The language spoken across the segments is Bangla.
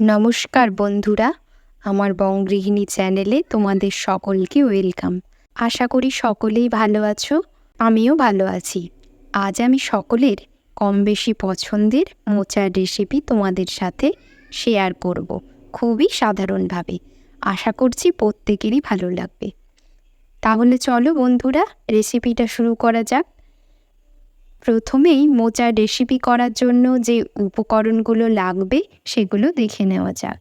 নমস্কার বন্ধুরা, আমার বঙ্গগৃহিণী চ্যানেলে তোমাদের সকলকে ওয়েলকাম। আশা করি সকলেই ভালো আছো, আমিও ভালো আছি। আজ আমি সকলের কম বেশি পছন্দের মোচার রেসিপি তোমাদের সাথে শেয়ার করব, খুবই সাধারণভাবে। আশা করছি প্রত্যেকেরই ভালো লাগবে। তাহলে চলো বন্ধুরা রেসিপিটা শুরু করা যাক। প্রথমেই মোচার রেসিপি করার জন্য যে উপকরণগুলো লাগবে সেগুলো দেখে নেওয়া যাক।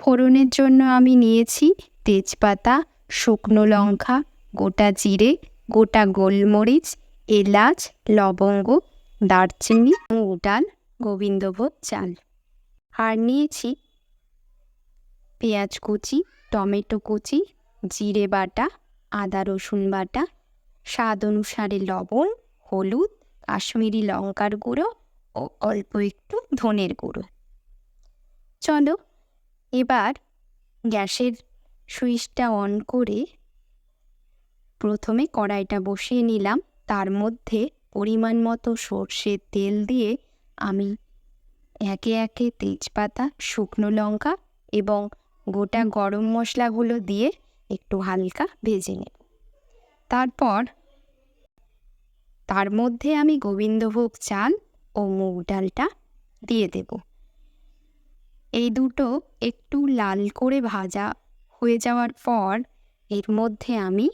ফোড়নের জন্য আমি নিয়েছি তেজপাতা, শুকনো লঙ্কা, গোটা জিরে, গোটা গোলমরিচ, এলাচ, লবঙ্গ, দারচিনি মুগ ডাল, গোবিন্দভোগ চাল। আর নিয়েছি পেঁয়াজ কুচি, টমেটো কুচি, জিরে বাটা, আদা রসুন বাটা, স্বাদ অনুসারে লবণ, হলুদ কাশ্মীরি লঙ্কার গুঁড়ো ও অল্প একটু ধনের গুঁড়ো। চলো, এবার গ্যাসের সুইচটা অন করে প্রথমে কড়াইটা বসিয়ে নিলাম। তার মধ্যে পরিমাণ মতো সর্ষের তেল দিয়ে আমি একে একে তেজপাতা, শুকনো লঙ্কা এবং গোটা গরম মশলাগুলো দিয়ে একটু হালকা ভেজে নেব। তারপর তার মধ্যে আমি গোবিন্দভোগ চাল ও মুগ ডালটা দিয়ে দেব। এই দুটো একটু লাল করে ভাজা হয়ে যাওয়ার পর এর মধ্যে আমি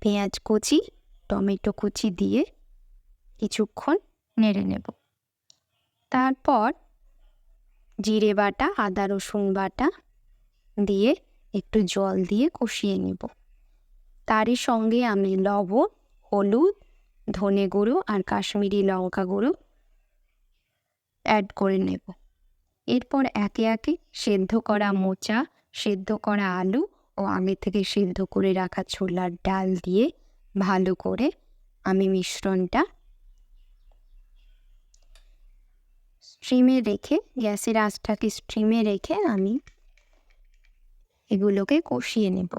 পেঁয়াজ কুচি, টমেটো কুচি দিয়ে কিছুক্ষণ নেড়ে নেব। তারপর জিরে বাটা, আদা রসুন বাটা দিয়ে একটু জল দিয়ে কষিয়ে নেব। তারই সঙ্গে আমি লবণ হলুদ, ধনে গুঁড়ো আর কাশ্মীরি লঙ্কা গুঁড়ো অ্যাড করে নেব। এরপর একে একে সেদ্ধ করা মোচা, সেদ্ধ করা আলু ও আগে থেকে সেদ্ধ করে রাখা ছোলার ডাল দিয়ে ভালো করে আমি মিশ্রণটা স্ট্রিমে রেখে, গ্যাসের আঁচটাকে স্ট্রিমে রেখে আমি এগুলোকে কষিয়ে নেব।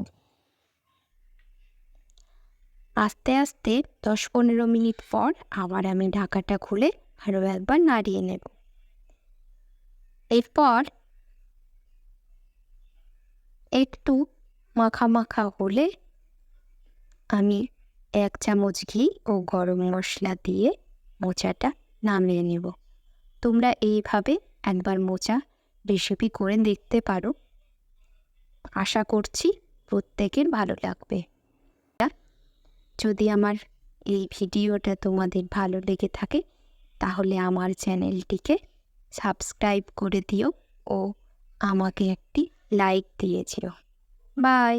আস্তে আস্তে দশ পনেরো মিনিট পর আবার আমি ঢাকাটা খুলে আরও একবার নাড়িয়ে নেব। এরপর একটু মাখা মাখা হলে আমি এক চামচ ঘি ও গরম মশলা দিয়ে মোচাটা নামিয়ে নেব। তোমরা এইভাবে একবার মোচা রেসিপি করে দেখতে পারো। আশা করছি প্রত্যেকের ভালো লাগবে। যদি আমার এই ভিডিওটা তোমাদের ভালো লেগে থাকে, তাহলে আমার চ্যানেলটিকে সাবস্ক্রাইব করে দিও ও আমাকে একটি লাইক দিয়েছিল বাই।